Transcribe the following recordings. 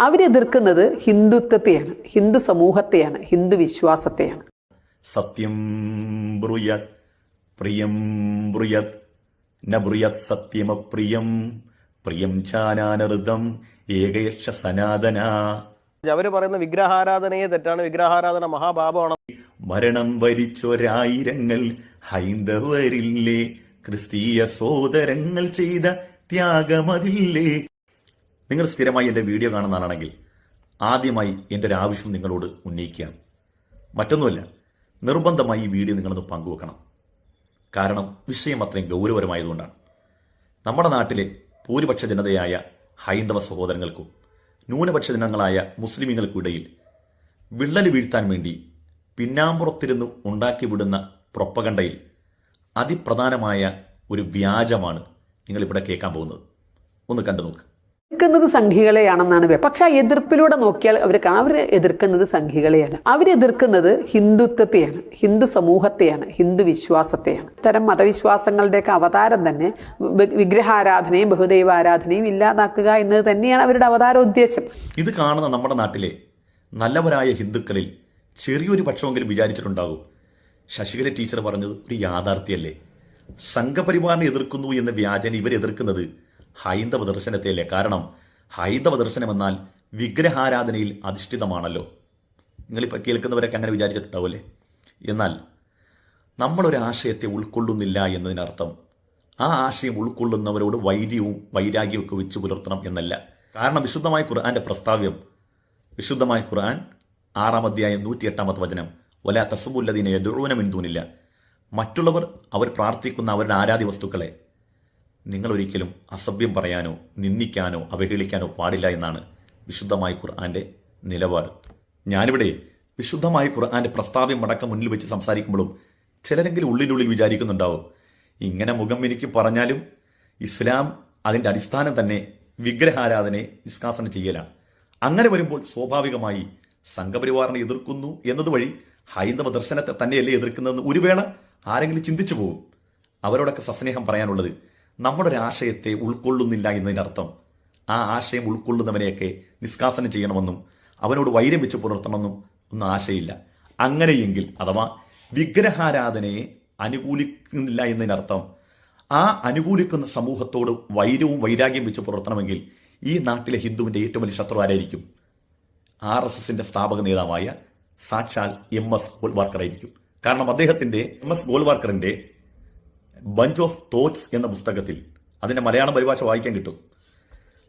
അവരെതിർക്കുന്നത് ഹിന്ദുത്വത്തെയാണ് ഹിന്ദു സമൂഹത്തെയാണ് ഹിന്ദു വിശ്വാസത്തെയാണ്. സത്യം ബ്രുയത് പ്രിയം ബ്രുയത് ന ബ്രൂയത് സത്യമപ്രിയം പ്രിയം ചാനാനൃതം ഏകയക്ഷ സനാതന. അവർ പറയുന്ന വിഗ്രഹാരാധനയെ തെറ്റാണ്. വിഗ്രഹാരാധന മഹാപാപമാണ്. മരണം വരിച്ചൊരായിരങ്ങൾ ഹൈന്ദവരില്ലേ ക്രിസ്തീയ സോദരങ്ങൾ ചെയ്ത ത്യാഗമതില്ലേ? നിങ്ങൾ സ്ഥിരമായി എന്റെ വീഡിയോ കാണുന്ന ആളാണെങ്കിൽ ആദ്യമായി എന്റെ ഒരു ആവശ്യം നിങ്ങളോട് ഉന്നയിക്കുകയാണ്. മറ്റൊന്നുമല്ല നിർബന്ധമായി ഈ വീഡിയോ നിങ്ങളൊന്ന് പങ്കുവെക്കണം. കാരണം വിഷയം അത്രയും ഗൗരവരമായതുകൊണ്ടാണ് നമ്മുടെ നാട്ടിലെ ഭൂരിപക്ഷ ജനതയായ ഹൈന്ദവ സഹോദരങ്ങൾക്കും ന്യൂനപക്ഷ ജനങ്ങളായ മുസ്ലിമുകൾക്കും ഇടയിൽ വിള്ളൽ വീഴ്ത്താൻ വേണ്ടി പിന്നാമ്പുറത്തിരുന്ന് ഉണ്ടാക്കി വിടുന്ന പ്രൊപ്പകണ്ടയിൽ അതിപ്രധാനമായ ഒരു വ്യാജമാണ് നിങ്ങളിവിടെ കേൾക്കാൻ പോകുന്നത്. ഒന്ന് കണ്ടു നോക്ക് എതിർക്കുന്നത് സംഘികളെയാണെന്നാണ് പക്ഷെ ആ എതിർപ്പിലൂടെ നോക്കിയാൽ അവർ അവർ എതിർക്കുന്നത് സംഘികളെയാണ്. അവരെതിർക്കുന്നത് ഹിന്ദുത്വത്തെയാണ് ഹിന്ദു സമൂഹത്തെയാണ് ഹിന്ദു വിശ്വാസത്തെയാണ്. ഇത്തരം മതവിശ്വാസങ്ങളുടെയൊക്കെ അവതാരം തന്നെ വിഗ്രഹാരാധനയും ബഹുദൈവാരാധനയും ഇല്ലാതാക്കുക എന്നത് തന്നെയാണ് അവരുടെ അവതാര ഉദ്ദേശം. ഇത് കാണുന്ന നമ്മുടെ നാട്ടിലെ നല്ലവരായ ഹിന്ദുക്കളിൽ ചെറിയൊരു പക്ഷമെങ്കിലും വിചാരിച്ചിട്ടുണ്ടാകും. ശശികല ടീച്ചർ പറഞ്ഞത് ഒരു യാഥാർത്ഥ്യല്ലേ സംഘപരിവാറിനെ എതിർക്കുന്നു എന്ന വ്യാജന ഇവർ എതിർക്കുന്നത് ഹൈന്ദവ ദർശനത്തെയല്ലേ കാരണം ഹൈന്ദവ ദർശനം എന്നാൽ വിഗ്രഹാരാധനയിൽ അധിഷ്ഠിതമാണല്ലോ. നിങ്ങളിപ്പോൾ കേൾക്കുന്നവരൊക്കെ അങ്ങനെ വിചാരിച്ചിട്ടുണ്ടാവുമല്ലേ? എന്നാൽ നമ്മളൊരു ആശയത്തെ ഉൾക്കൊള്ളുന്നില്ല എന്നതിനർത്ഥം ആ ആശയം ഉൾക്കൊള്ളുന്നവരോട് വൈര്യവും വൈരാഗ്യവും വെച്ച് പുലർത്തണം എന്നല്ല. കാരണം വിശുദ്ധമായ ഖുർആന്റെ പ്രസ്താവ്യം വിശുദ്ധമായ ഖുർആൻ ആറാം അധ്യായം നൂറ്റി എട്ടാമത്തെ വചനം വല തസുബുല്ലദീനെ എതിർവനമെന്തൂനില്ല മറ്റുള്ളവർ അവർ പ്രാർത്ഥിക്കുന്ന അവരുടെ ആരാധ്യ വസ്തുക്കളെ നിങ്ങൾ ഒരിക്കലും അസഭ്യം പറയാനോ നിന്ദിക്കാനോ അവഹേളിക്കാനോ പാടില്ല എന്നാണ് വിശുദ്ധമായ ഖുർആന്റെ നിലപാട്. ഞാനിവിടെ വിശുദ്ധമായ ഖുർആന്റെ പ്രസ്താവ്യം അടക്കം മുന്നിൽ വെച്ച് സംസാരിക്കുമ്പോഴും ചിലരെങ്കിലും ഉള്ളിനുള്ളിൽ വിചാരിക്കുന്നുണ്ടാവും ഇങ്ങനെ മുഖം എനിക്ക് പറഞ്ഞാലും ഇസ്ലാം അതിന്റെ അടിസ്ഥാനം തന്നെ വിഗ്രഹാരാധനയെ നിഷ്കാസനം ചെയ്യലാണ് അങ്ങനെ വരുമ്പോൾ സ്വാഭാവികമായി സംഘപരിവാറിനെ എതിർക്കുന്നു എന്നതുവഴി ഹൈന്ദവ ദർശനത്തെ തന്നെയല്ലേ എതിർക്കുന്നതെന്ന് ഒരു വേള ആരെങ്കിലും ചിന്തിച്ചു പോകും അവരോടൊക്കെ സസ്നേഹം പറയാനുള്ളത് നമ്മുടെ ഒരു ആശയത്തെ ഉൾക്കൊള്ളുന്നില്ല എന്നതിനർത്ഥം. ആ ആശയം ഉൾക്കൊള്ളുന്നവനെയൊക്കെ നിഷ്കാസനം ചെയ്യണമെന്നും അവനോട് വൈരം വെച്ച് പുലർത്തണമെന്നും ഒന്നും ആശയില്ല അങ്ങനെയെങ്കിൽ അഥവാ വിഗ്രഹാരാധനയെ അനുകൂലിക്കുന്നില്ല എന്നതിനർത്ഥം ആ അനുകൂലിക്കുന്ന സമൂഹത്തോട് വൈരവും വൈരാഗ്യം വെച്ച് പുലർത്തണമെങ്കിൽ ഈ നാട്ടിലെ ഹിന്ദുവിന്റെ ഏറ്റവും വലിയ ശത്രു ആരായിരിക്കും? ആർ എസ് എസിന്റെ സ്ഥാപക നേതാവായ സാക്ഷാൽ എം എസ് ഗോൾവാർക്കർ ആയിരിക്കും കാരണം അദ്ദേഹത്തിന്റെ എം എസ് ഗോൾവാർക്കറിന്റെ ബഞ്ച് ഓഫ് തോട്ട്സ് എന്ന പുസ്തകത്തിൽ അതിന്റെ മലയാളം പരിഭാഷ വായിക്കാൻ കിട്ടും.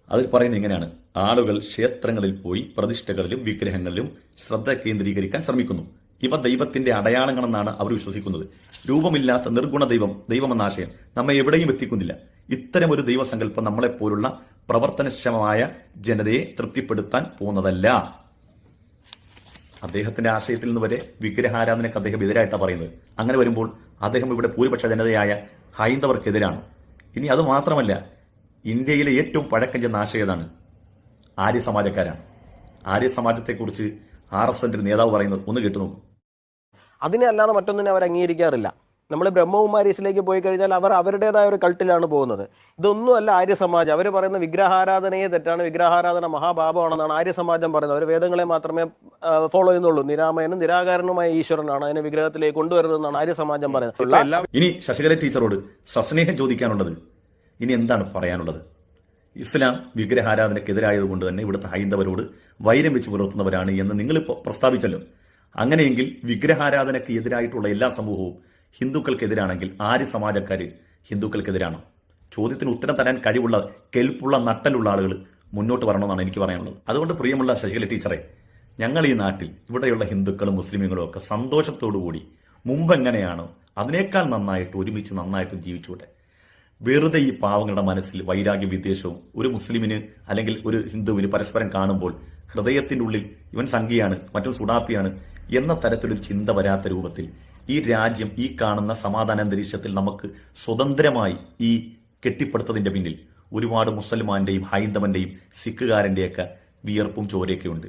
അതിൽ പറയുന്നത് ഇങ്ങനെയാണ്. ആളുകൾ ക്ഷേത്രങ്ങളിൽ പോയി പ്രതിഷ്ഠകളിലും വിഗ്രഹങ്ങളിലും ശ്രദ്ധ കേന്ദ്രീകരിക്കാൻ ശ്രമിക്കുന്നു. ഇവ ദൈവത്തിന്റെ അടയാളങ്ങളെന്നാണ് അവർ വിശ്വസിക്കുന്നത്. രൂപമില്ലാത്ത നിർഗുണ ദൈവം ദൈവമെന്ന ആശയം നമ്മെ എവിടെയും എത്തിക്കുന്നില്ല. ഇത്തരം ഒരു ദൈവസങ്കല്പം നമ്മളെപ്പോലുള്ള പ്രവർത്തനക്ഷമമായ ജനതയെ തൃപ്തിപ്പെടുത്താൻ പോകുന്നതല്ല. അദ്ദേഹത്തിന്റെ ആശയത്തിൽ നിന്ന് വരെ വിഗ്രഹാരാധനയ്ക്ക് അദ്ദേഹം എതിരായിട്ടാണ് പറയുന്നത്. അങ്ങനെ വരുമ്പോൾ അദ്ദേഹം ഇവിടെ ഭൂരിപക്ഷ ജനതയായ ഹൈന്ദവർക്കെതിരാണ്. ഇനി അത് മാത്രമല്ല ഇന്ത്യയിലെ ഏറ്റവും പഴക്കം ചെന്ന ആശയതാണ് ആര്യ സമാജക്കാരാണ് ആര്യ സമാജത്തെക്കുറിച്ച് ആർ എസ് എന്റെ നേതാവ് പറയുന്നത് ഒന്ന് കേട്ടു നോക്കും. അതിനെ അല്ലാതെ മറ്റൊന്നിനെ അവർ അംഗീകരിക്കാറില്ല. നമ്മൾ ബ്രഹ്മകുമാരീസിലേക്ക് പോയി കഴിഞ്ഞാൽ അവർ അവരുടേതായ ഒരു കൾട്ടിലാണ് പോകുന്നത്. ഇതൊന്നുമല്ല ആര്യ സമാജം അവർ പറയുന്ന വിഗ്രഹാരാധനയെ തെറ്റാണ്. വിഗ്രഹാരാധന മഹാഭാപമാണെന്നാണ് ആര്യസമാജം പറയുന്നത്. അവർ വേദങ്ങളെ മാത്രമേ ഫോളോ ചെയ്യുന്നുള്ളൂ. നിരാമയനും നിരാകാരനുമായ ഈശ്വരനാണ് അതിനെ വിഗ്രഹത്തിലേക്ക് കൊണ്ടുവരുന്നതെന്നാണ് ആര്യസമാജം പറയുന്നത്. ഇനി ശശികല ടീച്ചറോട് സസ്നേഹം ചോദിക്കാനുള്ളത്. ഇനി എന്താണ് പറയാനുള്ളത്? ഇസ്ലാം വിഗ്രഹാരാധനക്കെതിരായതുകൊണ്ട് തന്നെ ഇവിടുത്തെ ഹൈന്ദവരോട് വൈരം വെച്ച് പുലർത്തുന്നവരാണ് എന്ന് നിങ്ങൾ പ്രസ്താവിച്ചല്ലോ. അങ്ങനെയെങ്കിൽ വിഗ്രഹാരാധനയ്ക്ക് എതിരായിട്ടുള്ള എല്ലാ സമൂഹവും ഹിന്ദുക്കൾക്കെതിരാണെങ്കിൽ ആര്യ സമാജക്കാർ ഹിന്ദുക്കൾക്കെതിരാണ്? ചോദ്യത്തിന് ഉത്തരം തരാൻ കഴിവുള്ള കെൽപ്പുള്ള നട്ടലുള്ള ആളുകൾ മുന്നോട്ട് വരണമെന്നാണ് എനിക്ക് പറയാനുള്ളത്. അതുകൊണ്ട് പ്രിയമുള്ള ശശികല ടീച്ചറെ ഞങ്ങൾ ഈ നാട്ടിൽ ഇവിടെയുള്ള ഹിന്ദുക്കളും മുസ്ലിമുകളും ഒക്കെ സന്തോഷത്തോടു കൂടി മുമ്പ് എങ്ങനെയാണോ അതിനേക്കാൾ നന്നായിട്ട് ഒരുമിച്ച് നന്നായിട്ട് ജീവിച്ചൂടെ. വെറുതെ ഈ പാവങ്ങളുടെ മനസ്സിൽ വൈരാഗ്യ വിദ്വേഷവും ഒരു മുസ്ലിമിന് അല്ലെങ്കിൽ ഒരു ഹിന്ദുവിന് പരസ്പരം കാണുമ്പോൾ ഹൃദയത്തിന്റെ ഉള്ളിൽ ഇവൻ സംഖ്യയാണ് മറ്റും സുഡാപ്പിയാണ് എന്ന തരത്തിലൊരു ചിന്ത വരാത്ത രൂപത്തിൽ ഈ രാജ്യം ഈ കാണുന്ന സമാധാന അന്തരീക്ഷത്തിൽ നമുക്ക് സ്വതന്ത്രമായി ഈ കെട്ടിപ്പടുത്തതിന്റെ പിന്നിൽ ഒരുപാട് മുസൽമാന്റെയും ഹൈന്ദവന്റെയും സിഖുകാരന്റെയൊക്കെ വിയർപ്പും ചോരയൊക്കെ ഉണ്ട്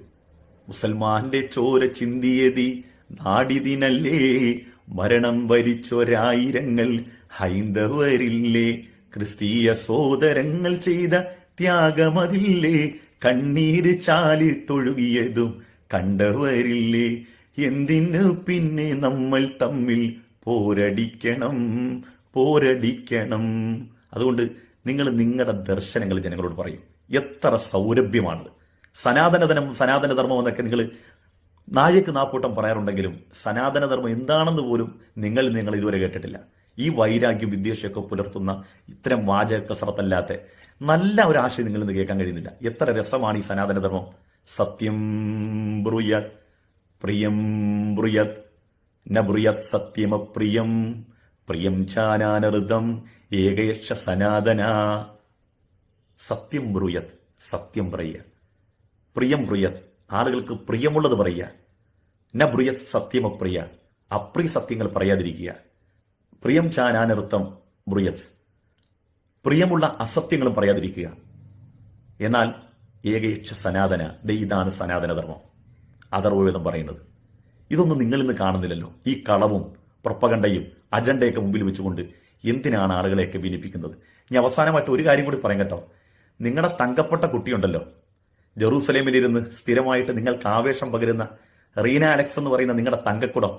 മുസൽമാന്റെ ചോര ചിന്തിയതി നാടിതിനല്ലേ? മരണം വരിച്ചൊരായിരങ്ങൾ ഹൈന്ദവരില്ലേ? ക്രിസ്തീയ സോദരങ്ങൾ ചെയ്ത ത്യാഗമതില്ലേ? കണ്ണീര് ചാലിട്ടൊഴുകിയതും കണ്ടവരില്ലേ? എന്തിനു പിന്നെ നമ്മൾ തമ്മിൽ പോരടിക്കണം? പോരടിക്കണം. അതുകൊണ്ട് നിങ്ങൾ നിങ്ങളുടെ ദർശനങ്ങൾ ജനങ്ങളോട് പറയും. എത്ര സൗരഭ്യമാണത്. സനാതനധനം സനാതനധർമ്മം എന്നൊക്കെ നിങ്ങൾ നാഴേക്ക് നാപ്പൂട്ടം പറയാറുണ്ടെങ്കിലും സനാതനധർമ്മം എന്താണെന്ന് പോലും നിങ്ങൾ നിങ്ങൾ ഇതുവരെ കേട്ടിട്ടില്ല. ഈ വൈരാഗ്യം വിദ്വേഷമൊക്കെ പുലർത്തുന്ന ഇത്തരം വാചക കസറത്തല്ലാത്ത നല്ല ഒരു ആശയം നിങ്ങൾ ഇന്ന് കേൾക്കാൻ കഴിയുന്നില്ല. എത്ര രസമാണ് ഈ സനാതനധർമ്മം സത്യം ബ്രൂയത് പ്രിയം ബ്രിയത് ന സത്യമപ്രിയം പ്രിയം ചാനാനൃതം ഏകയക്ഷ സനാതന. സത്യം ബ്രുയത് സത്യം പറയുക. പ്രിയം ബ്രുയത് ആളുകൾക്ക് പ്രിയമുള്ളത് പറയുക. ന ബ്രുയത് സത്യമപ്രിയ അപ്രിയ സത്യങ്ങൾ പറയാതിരിക്കുക. പ്രിയം ചാനാനൃത്തം ബ്രുയത് പ്രിയമുള്ള അസത്യങ്ങളും പറയാതിരിക്കുക. എന്നാൽ ഏകയക്ഷ സനാതന ദൈതാണ് സനാതനധർമ്മം. അഥർവവേദം പറയുന്നത്. ഇതൊന്നും നിങ്ങൾ ഇന്ന് കാണുന്നില്ലല്ലോ. ഈ കളവും പ്രൊപ്പകണ്ടയും അജണ്ടയൊക്കെ മുമ്പിൽ വെച്ചുകൊണ്ട് എന്തിനാണ് ആളുകളെയൊക്കെ ഭിന്നിപ്പിക്കുന്നത് ഇനി അവസാനമായിട്ട് ഒരു കാര്യം കൂടി പറയാം കേട്ടോ. നിങ്ങളുടെ തങ്കപ്പെട്ട കുട്ടിയുണ്ടല്ലോ. ജെറൂസലേമിലിരുന്ന് സ്ഥിരമായിട്ട് നിങ്ങൾക്ക് ആവേശം പകരുന്ന റീന അലക്സ് എന്ന് പറയുന്ന നിങ്ങളുടെ തങ്കക്കുടം.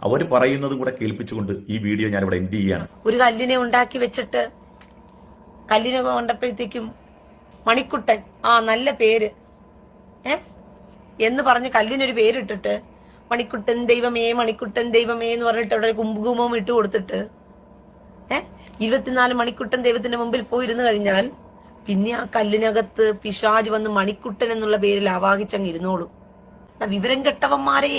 അവർ പറയുന്നതും കൂടെ കേൾപ്പിച്ചുകൊണ്ട് ഈ വീഡിയോ ഞാൻ ഇവിടെ എൻഡ് ചെയ്യാണ് ഒരു കല്ലിനെ ഉണ്ടാക്കി വെച്ചിട്ട് കല്ലിനെ കൊണ്ടപ്പോഴത്തേക്കും മണിക്കുട്ടൻ. ആ നല്ല പേര്. ഏ? എന്ന് പറഞ്ഞ് കല്ലിനൊരു പേരിട്ടിട്ട് മണിക്കുട്ടൻ ദൈവമേ മണിക്കുട്ടൻ ദൈവമേ എന്ന് പറഞ്ഞിട്ട് അവിടെ കുംഭകുമവും ഇട്ട് കൊടുത്തിട്ട് ഏ? ഇരുപത്തിനാല് മണിക്കുട്ടൻ ദൈവത്തിന്റെ മുമ്പിൽ പോയിരുന്നു കഴിഞ്ഞാൽ പിന്നെ ആ കല്ലിനകത്ത് പിശാജ് വന്ന് മണിക്കുട്ടൻ എന്നുള്ള പേരിൽ ആവാഹിച്ചങ്ങ് ഇരുന്നോളൂ. വിവരം കെട്ടവന്മാരേ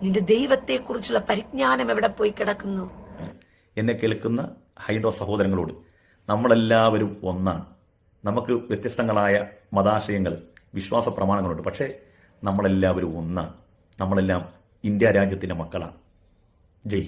നിന്റെ ദൈവത്തെ കുറിച്ചുള്ള പരിജ്ഞാനം എവിടെ പോയി കിടക്കുന്നു? എന്നെ കേൾക്കുന്ന ഹൈന്ദവ സഹോദരങ്ങളോട് നമ്മളെല്ലാവരും ഒന്നാണ്. നമുക്ക് വ്യത്യസ്തങ്ങളായ മതാശയങ്ങൾ വിശ്വാസ പ്രമാണങ്ങളുണ്ട് പക്ഷേ നമ്മളെല്ലാവരും ഒന്നാണ് നമ്മളെല്ലാം ഇന്ത്യ രാജ്യത്തിന്റെ മക്കളാണ് ജയ്